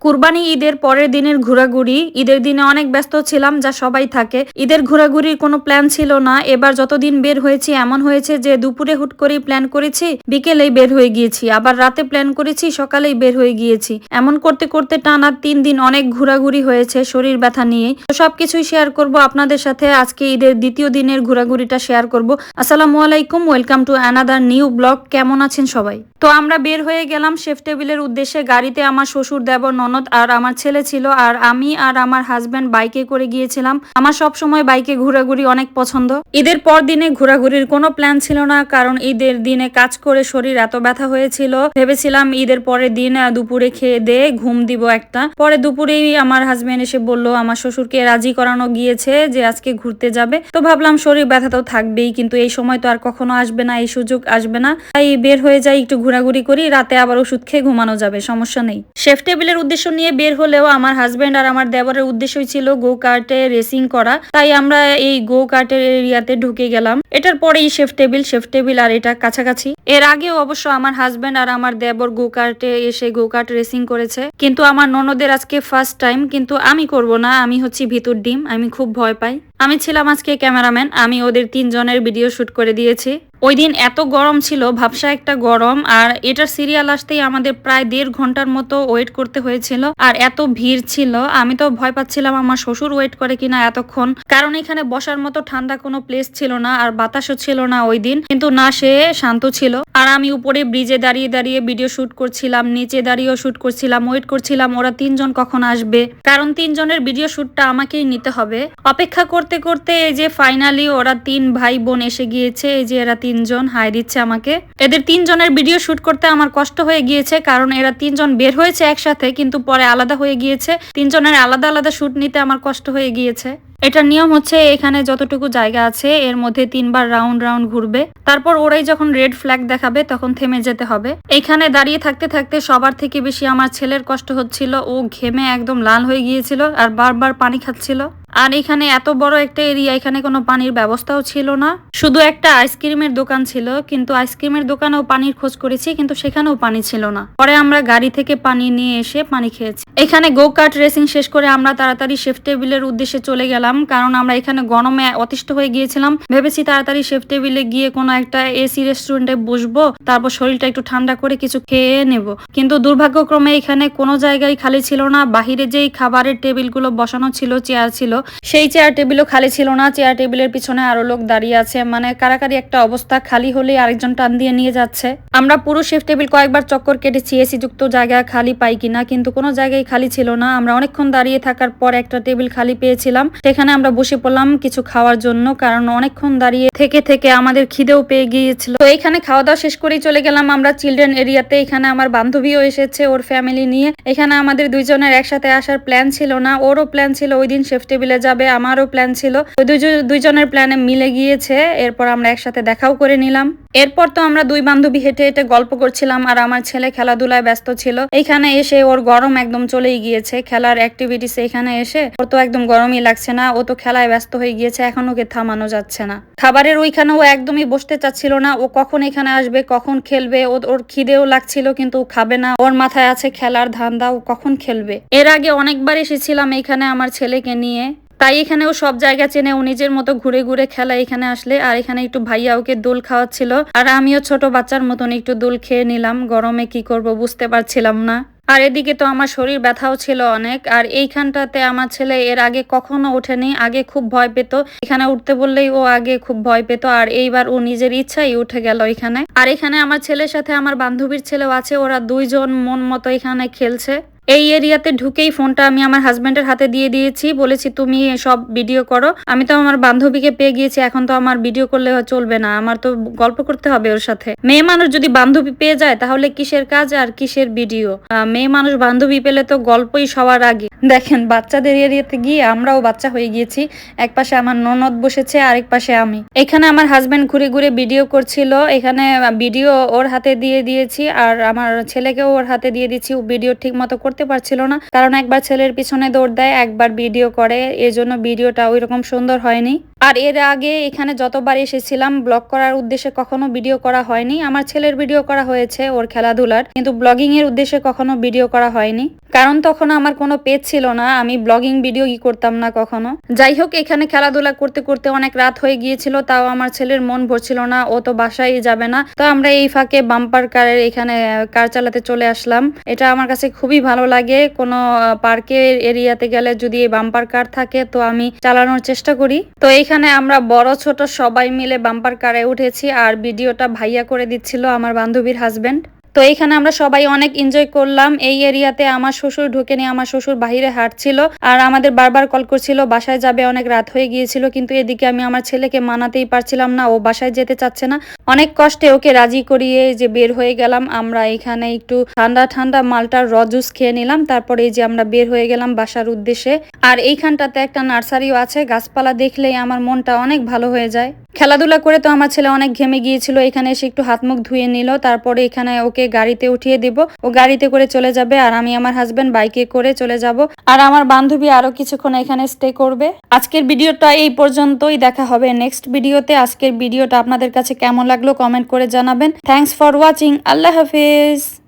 কুরবানি ঈদের পরের দিনের ঘোরাঘুরি, ঈদের দিনে অনেক ব্যস্ত ছিলাম, যা সবাই থাকে। ঈদের ঘোরাঘুরির কোনো প্ল্যান ছিল না। এবার যতদিন বের হয়েছি, এমন হয়েছে যে দুপুরে হুট করেই প্ল্যান করেছি, বিকেলেই বের হয়ে গিয়েছি। আবার রাতে প্ল্যান করেছি, সকালেই বের হয়ে গিয়েছি। এমন করতে করতে টানা তিন দিন অনেক ঘোরাঘুরি হয়েছে শরীর ব্যথা নিয়ে। তো সবকিছুই শেয়ার করব আপনাদের সাথে। আজকে ঈদের দ্বিতীয় দিনের ঘোরাঘুরিটা শেয়ার করব। আসসালামু আলাইকুম, welcome to another new blog. কেমন আছেন সবাই? তো আমরা বের হয়ে গেলাম শেফ টেবিলের উদ্দেশ্যে। গাড়িতে আমার শ্বশুর দেব ননদ আর আমার ছেলে ছিল আর আমি আর আমার হাজবেন্ড বাইকে করে গিয়েছিলাম। আমার সব সময় বাইকে ঘোরাঘুরি অনেক পছন্দ। ঈদের পর দিনে ঘোরাঘুরির কোনো প্ল্যান ছিল না কারণ ঈদের দিনে কাজ করে শরীর এত ব্যথা হয়েছিল। ভেবেছিলাম ঈদের পরের দিন দুপুরে খেয়ে দে ঘুম দিব একটা। পরে দুপুরেই আমার হাজবেন্ড এসে বলল, আমার শ্বশুরকে রাজি করানো গিয়েছে যে আজকে ঘুরতে যাবে। তো ভাবলাম শরীর ব্যথা তো থাকবেই, কিন্তু এই সময় তো আর কখনো আসবে না, এই সুযোগ আসবে না। তাই বের হয়ে যাই একটু ঘোরাঘুরি করি, রাতে আবার ওষুধ খেয়ে ঘুমানো যাবে, সমস্যা নেই। শেফ টেবিলের উদ্দেশ্য নিয়ে বের হলেও আমার হাজবেন্ড আর আমার দেবরের উদ্দেশ্যই ছিল গো কার্টে রেসিং করা। তাই আমরা এই গো কার্টের এরিয়াতে ঢুকে গেলাম। এটার পরেই শেফ টেবিল শেফ টেবিল আর এটা কাছাকাছি। এর আগেও অবশ্য আমার হাজবেন্ড আর আমার দেবর গো কার্টে এসে গো কার্ট রেসিং করেছে। কিন্তু আমার ননদের আজকে ফার্স্ট টাইম কিন্তু আমি করব না, আমি হচ্ছি ভিতর ডিম, আমি খুব ভয় পাই। আমি ছিলাম আজকে ক্যামেরাম্যান, আমি ওদের তিনজনের ভিডিও শুট করে দিয়েছি। ওই দিন এত গরম ছিল, ভাবসা একটা গরম, আর এটার সিরিয়াল আসতেই আমাদের প্রায় দেড় ঘণ্টার মতো ওয়েট করতে হয়েছিল, আর এত ভিড় ছিল, আমি তো ভয় পাচ্ছিলাম আমার শ্বশুর ওয়েট করে কিনা এতক্ষণ। কারণ এখানে বসার মতো ঠান্ডা কোনো প্লেস ছিল না, আর বাতাসও ছিল না ওই দিন কিন্তু না সে শান্ত ছিল। আর আমি উপরে ব্রিজে দাঁড়িয়ে দাঁড়িয়ে ভিডিও শুট করছিলাম, নিচে দাঁড়িয়েও শুট করছিলাম ওয়েট করছিলাম, ওরা তিনজন কখন আসবে? কারণ তিনজনের ভিডিও শুটটা আমাকেই নিতে হবে। অপেক্ষা করতে করতে করতে এই যে ফাইনালি ওরা তিন ভাই বোন এসে গিয়েছে, এই যে এরা তিনজন হাই দিচ্ছে আমাকে। এদের তিনজনের ভিডিও শুট করতে আমার কষ্ট হয়ে গিয়েছে, কারণ এরা তিনজন বের হয়েছে একসাথে, কিন্তু পরে আলাদা হয়ে গিয়েছে। তিনজনের আলাদা আলাদা শুট নিতে আমার কষ্ট হয়ে গিয়েছে। এটার নিয়ম হচ্ছে এখানে যতটুকু জায়গা আছে, এর মধ্যে তিনবার রাউন্ড রাউন্ড ঘুরবে। তারপর ওরাই যখন রেড ফ্ল্যাগ দেখাবে, তখন থেমে যেতে হবে। এখানে দাঁড়িয়ে থাকতে থাকতে সবার থেকে বেশি আমার ছেলের কষ্ট হচ্ছিল। ও ঘেমে একদম লাল হয়ে গিয়েছিল আর বারবার পানি খাচ্ছিল। আর এখানে এত বড় একটা এরিয়া, এখানে কোনো পানির ব্যবস্থাও ছিল না। শুধু একটা আইসক্রিমের দোকান ছিল, কিন্তু আইসক্রিমের দোকানেও পানির খোঁজ করেছি, কিন্তু সেখানেও পানি ছিল না। পরে আমরা গাড়ি থেকে পানি নিয়ে এসে পানি খেয়েছি। এখানে গো কার্ট রেসিং শেষ করে আমরা তাড়াতাড়ি শেফ টেবিলের উদ্দেশ্যে চলে গেলাম, কারণ আমরা এখানে গরমে অতিষ্ঠ হয়ে গিয়েছিলাম। ভেবেছি তাড়াতাড়ি শেফ টেবিলে গিয়ে কোনো একটা এসি রেস্টুরেন্টে বসবো, তারপর শরীরটা একটু ঠান্ডা করে কিছু খেয়ে নেব। কিন্তু দুর্ভাগ্যক্রমে এখানে কোনো জায়গায় খালি ছিল না, বাহিরে যেই খাবারের টেবিলগুলো বসানো ছিল চেয়ার ছিল সেই চেয়ার টেবিলও খালি ছিল না চেয়ার টেবিলের পিছনে আরও লোক দাঁড়িয়ে আছে। মানে কারাকারি একটা অবস্থা, খালি হলেই আরেকজন টান দিয়ে নিয়ে যাচ্ছে। আমরা পুরো শেফ টেবিল কয়েকবার চক্কর কেটেছি এসি যুক্ত জায়গা খালি পাই কিনা, কিন্তু কোনো জায়গায় খালি ছিল না। আমরা অনেকক্ষণ দাঁড়িয়ে থাকার পর একটা টেবিল খালি পেয়েছিলাম। সেখানে আমরা বসে পড়লাম কিছু খাওয়ার জন্য, কারণ অনেকক্ষণ দাঁড়িয়ে থেকে থেকে আমাদের খিদেও পেয়ে গিয়েছিল। তো এখানে খাওয়া দাওয়া শেষ করেই চলে গেলাম আমরা চিলড্রেন এরিয়াতে এখানে আমার বান্ধবীও এসেছে ওর ফ্যামিলি নিয়ে। এখানে আমাদের দুইজনের একসাথে আসার প্ল্যান ছিল না, ওরও প্ল্যান ছিল ওই দিন শেফ টেবিলে যাবে, আমারও প্ল্যান ছিল। ওই দুইজ- দুইজনের প্ল্যানে মিলে গিয়েছে, এরপর আমরা একসাথে দেখাও করে নিলাম। এরপর তো আমরা দুই বান্ধবী হেঁটে হেঁটে গল্প করছিলাম, আর আমার ছেলে খেলাধুলায় ব্যস্ত ছিল। এইখানে এসে ওর গরম একদম চলেই গিয়েছে। খেলার অ্যাক্টিভিটিস এখানে এসে ওর তো একদম গরমই লাগছে না, ও তো খেলায় ব্যস্ত হয়ে গিয়েছে, এখন ওকে থামানো যাচ্ছে না। খাবারের ওইখানে ও একদমই বসতে চাচ্ছিল না, ও কখন এখানে আসবে, কখন খেলবে, ও, ওর খিদেও লাগছিল, কিন্তু ও খাবে না। ওর মাথায় আছে খেলার ধান্দা, ও কখন খেলবে? এর আগে অনেকবার এসেছিলাম এখানে আমার ছেলেকে নিয়ে। তাই এখানে ও সব জায়গা চেনে ও নিজের মতো ঘুরে ঘুরে খেলা এখানে আসলে। আর এখানে একটু ভাইয়া ওকে দোল খাওয়াচ্ছিল। আর আমিও ছোট বাচ্চার মতন একটু দোল খেয়ে নিলাম। গরমে কি করব বুঝতে পারছিলাম না। আর এদিকে তো আমার শরীর ব্যথাও ছিল অনেক। আর এইখানটাতে আমার ছেলে এর আগে কখনো ওঠেনি। আগে খুব ভয় পেত। এখানে উঠতে বললেই ও আগে খুব ভয় পেত। আর এইবার ও নিজের ইচ্ছাই উঠে গেল এখানে। আর এখানে আমার ছেলের সাথে আমার বান্ধবীর ছেলেও আছে। ওরা দুইজন মন মতো এখানে খেলছে। এই এরিয়াতে ঢুকেই ফোনটা আমি আমার হাজবেন্ডের হাতে দিয়ে দিয়েছি। বলেছি, তুমি সব ভিডিও করো। আমি তো আমার বান্ধবীকে পেয়ে গিয়েছি, এখন তো আমার ভিডিও করলে চলবে না। আমার তো গল্প করতে হবে ওর সাথে। মেয়ে মানুষ যদি বান্ধবী পেয়ে যায়, তাহলে কিসের কাজ আর কিসের ভিডিও মেয়ে মানুষ বান্ধবী পেলে তো গল্পই সবার আগে। দেখেন, বাচ্চাদের এরিয়াতে গিয়ে আমরাও বাচ্চা হয়ে গিয়েছি। এক পাশে আমার ননদ বসেছে, আরেক পাশে আমি। এখানে আমার হাজবেন্ড ঘুরে ঘুরে ভিডিও করছিল। এখানে ভিডিও ওর হাতে দিয়ে দিয়েছি, আর আমার ছেলেকেও ওর হাতে দিয়ে দিচ্ছি ভিডিও ঠিক মতো করতে পারছিল না। কারণ একবার ছেলের পিছনে দৌড় দেয়, একবার ভিডিও করে। এজন্য ভিডিওটা ওই রকম সুন্দর হয়নি। আর এর আগে এখানে যতবার এসেছিলাম, ব্লগ করার উদ্দেশ্যে কখনো ভিডিও করা হয়নি। আমার ছেলের ভিডিও করা হয়েছে ওর খেলাধুলার, কিন্তু ব্লগিং এর উদ্দেশ্যে কখনো ভিডিও করা হয়নি। কারণ তখন আমার কোনো পেজ ছিল না, আমি ব্লগিং ভিডিও ই করতাম না কখনো। যাই হোক, এখানে খেলাধুলা করতে করতে অনেক রাত হয়ে গিয়েছিল, তাও আমার ছেলের মন ভরছিল না, ও তো বাসায় যাবে না। তো আমরা এই ফাঁকে বাম্পার কারের এখানে কার চালাতে চলে আসলাম। এটা আমার কাছে খুবই ভালো লাগে। কোনো পার্কের এরিয়াতে গেলে যদি এই বাম্পার কার থাকে, তো আমি চালানোর চেষ্টা করি। তো এইখানে আমরা বড় ছোট সবাই মিলে বাম্পার কারে উঠেছি আর ভিডিওটা ভাইয়া করে দিচ্ছিল আমার বান্ধবীর হাজবেন্ড। তো এইখানে আমরা সবাই অনেক এনজয় করলাম। এই এরিয়াতে আমার শ্বশুর ঢুকে নিয়ে আমার শ্বশুর বাহিরে হাঁটছিল আর আমাদের বারবার কল করছিল, বাসায় যাবে, অনেক রাত হয়ে গিয়েছিল, কিন্তু এদিকে আমি আমার ছেলেকে মানাতেই পারছিলাম না, ও বাসায় যেতে চাচ্ছে না। অনেক কষ্টে ওকে রাজি করিয়ে যে বের হয়ে গেলাম, আমরা এখানে একটু ঠান্ডা ঠান্ডা মালটার র জুস খেয়ে নিলাম, তারপরে এই যে আমরা বের হয়ে গেলাম বাসার উদ্দেশ্যে। আর এইখানটাতে একটা নার্সারিও আছে, গাছপালা দেখলেই আমার মনটা অনেক ভালো হয়ে যায়। খেলাধুলা করে তো আমার ছেলে অনেক ঘেমে গিয়েছিল, এখানে এসে একটু হাত মুখ ধুয়ে নিল, তারপরে এখানে ওকে গাড়িতে উঠিয়ে দিব। ও গাড়িতে করে চলে যাবে আর আমি আমার হাজবেন্ড বাইকে করে চলে যাব। আর আমার বান্ধবী আরও কিছুক্ষণ এখানে স্টে করবে। আজকের ভিডিওটা এই পর্যন্তই, দেখা হবে নেক্সট ভিডিওতে। আজকের ভিডিওটা আপনাদের কাছে কেমন লাগল কমেন্ট করে জানাবেন। থ্যাংকস ফর ওয়াচিং আল্লাহ হাফিজ।